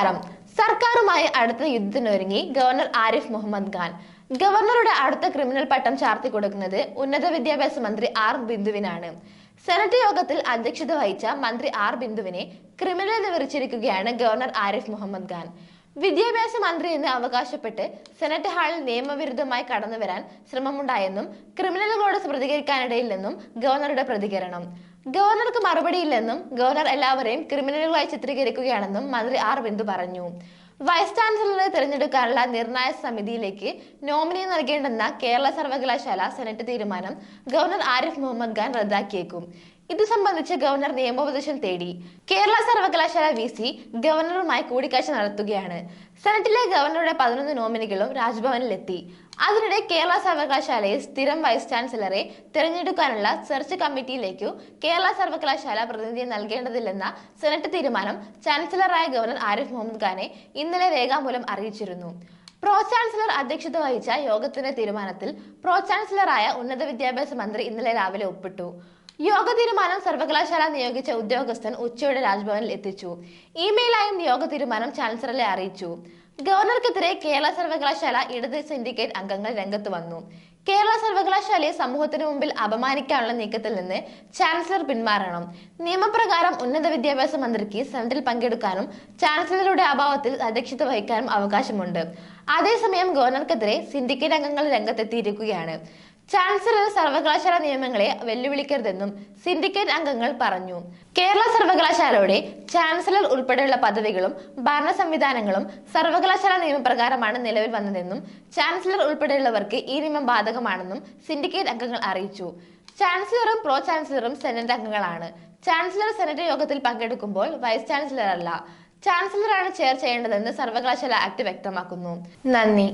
നമസ്കാരം സർക്കാരുമായി അടുത്ത യുദ്ധത്തിനൊരുങ്ങി ഗവർണർ ആരിഫ് മുഹമ്മദ് ഖാൻ. ഗവർണറുടെ അടുത്ത ക്രിമിനൽ പട്ടം ചാർത്തി കൊടുക്കുന്നത് ഉന്നത വിദ്യാഭ്യാസ മന്ത്രി ആർ ബിന്ദുവിനാണ്. സെനറ്റ് യോഗത്തിൽ അധ്യക്ഷത വഹിച്ച മന്ത്രി ആർ ബിന്ദുവിനെ ക്രിമിനൽ എന്ന് വിളിച്ചിരിക്കുകയാണ് ഗവർണർ ആരിഫ് മുഹമ്മദ് ഖാൻ. വിദ്യാഭ്യാസ മന്ത്രി എന്ന് അവകാശപ്പെട്ട് സെനറ്റ് ഹാളിൽ നിയമവിരുദ്ധമായി കടന്നു വരാൻ ശ്രമമുണ്ടായെന്നും ക്രിമിനലുകളോട് പ്രതികരിക്കാനിടയില്ലെന്നും ഗവർണറുടെ പ്രതികരണം. ഗവർണർക്ക് മറുപടിയില്ലെന്നും ഗവർണർ എല്ലാവരെയും ക്രിമിനലുകളായി ചിത്രീകരിക്കുകയാണെന്നും മന്ത്രി ആർ ബിന്ദു പറഞ്ഞു. വൈസ് ചാൻസലറെ തിരഞ്ഞെടുക്കാനുള്ള നിർണായക സമിതിയിലേക്ക് നോമിനി നൽകേണ്ടെന്ന കേരള സർവകലാശാല സെനറ്റ് തീരുമാനം ഗവർണർ ആരിഫ് മുഹമ്മദ് ഖാൻ റദ്ദാക്കിയേക്കും. ഇത് സംബന്ധിച്ച് ഗവർണർ നിയമോപദേശം തേടി കേരള സർവകലാശാല വി സി ഗവർണറുമായി കൂടിക്കാഴ്ച നടത്തുകയാണ്. സെനറ്റിലെ ഗവർണറുടെ പതിനൊന്ന് നോമിനികളും രാജ്ഭവനിലെത്തി. അതിനിടെ കേരള സർവകലാശാലയിൽ സ്ഥിരം വൈസ് ചാൻസലറെ തിരഞ്ഞെടുക്കാനുള്ള സെർച്ച് കമ്മിറ്റിയിലേക്കു കേരള സർവകലാശാല പ്രതിനിധിയെ നൽകേണ്ടതില്ലെന്ന സെനറ്റ് തീരുമാനം ചാൻസലറായ ഗവർണർ ആരിഫ് മുഹമ്മദ് ഖാനെ ഇന്നലെ രേഖാമൂലം അറിയിച്ചിരുന്നു. പ്രോ ചാൻസലർ അധ്യക്ഷത വഹിച്ച യോഗത്തിന്റെ തീരുമാനത്തിൽ പ്രോ ചാൻസലറായ ഉന്നത വിദ്യാഭ്യാസ മന്ത്രി ഇന്നലെ രാവിലെ ഒപ്പിട്ടു. യോഗ തീരുമാനം സർവകലാശാല നിയോഗിച്ച ഉദ്യോഗസ്ഥൻ ഉച്ചയോടെ രാജ്ഭവനിൽ എത്തിച്ചു. ഇമെയിലായും യോഗ തീരുമാനം ചാൻസലറെ അറിയിച്ചു. ഗവർണർക്കെതിരെ കേരള സർവകലാശാല ഇടത് സിൻഡിക്കേറ്റ് അംഗങ്ങൾ രംഗത്ത് വന്നു. കേരള സർവകലാശാലയെ സമൂഹത്തിന് മുമ്പിൽ അപമാനിക്കാനുള്ള നീക്കത്തിൽ നിന്ന് ചാൻസലർ പിന്മാറണം. നിയമപ്രകാരം ഉന്നത വിദ്യാഭ്യാസ മന്ത്രിക്ക് സെനറ്റിൽ പങ്കെടുക്കാനും ചാൻസലറുടെ അഭാവത്തിൽ അധ്യക്ഷത വഹിക്കാനും അവകാശമുണ്ട്. അതേസമയം ഗവർണർക്കെതിരെ സിൻഡിക്കേറ്റ് അംഗങ്ങൾ രംഗത്തെത്തിയിരിക്കുകയാണ്. ചാൻസലർ സർവകലാശാല നിയമങ്ങളെ വെല്ലുവിളിക്കരുതെന്നും സിൻഡിക്കേറ്റ് അംഗങ്ങൾ പറഞ്ഞു. കേരള സർവകലാശാലയുടെ ചാൻസലർ ഉൾപ്പെടെയുള്ള പദവികളും ഭരണ സംവിധാനങ്ങളും സർവകലാശാല നിയമപ്രകാരമാണ് നിലവിൽ വന്നതെന്നും ചാൻസലർ ഉൾപ്പെടെയുള്ളവർക്ക് ഈ നിയമം ബാധകമാണെന്നും സിൻഡിക്കേറ്റ് അംഗങ്ങൾ അറിയിച്ചു. ചാൻസലറും പ്രോ ചാൻസലറും സെനറ്റ് അംഗങ്ങളാണ്. ചാൻസലർ സെനറ്റ് യോഗത്തിൽ പങ്കെടുക്കുമ്പോൾ വൈസ് ചാൻസലർ അല്ല. ചാൻസലറാണ് ചെയർ ചെയ്യേണ്ടതെന്ന് സർവകലാശാല ആക്ട് വ്യക്തമാക്കുന്നു. നന്ദി.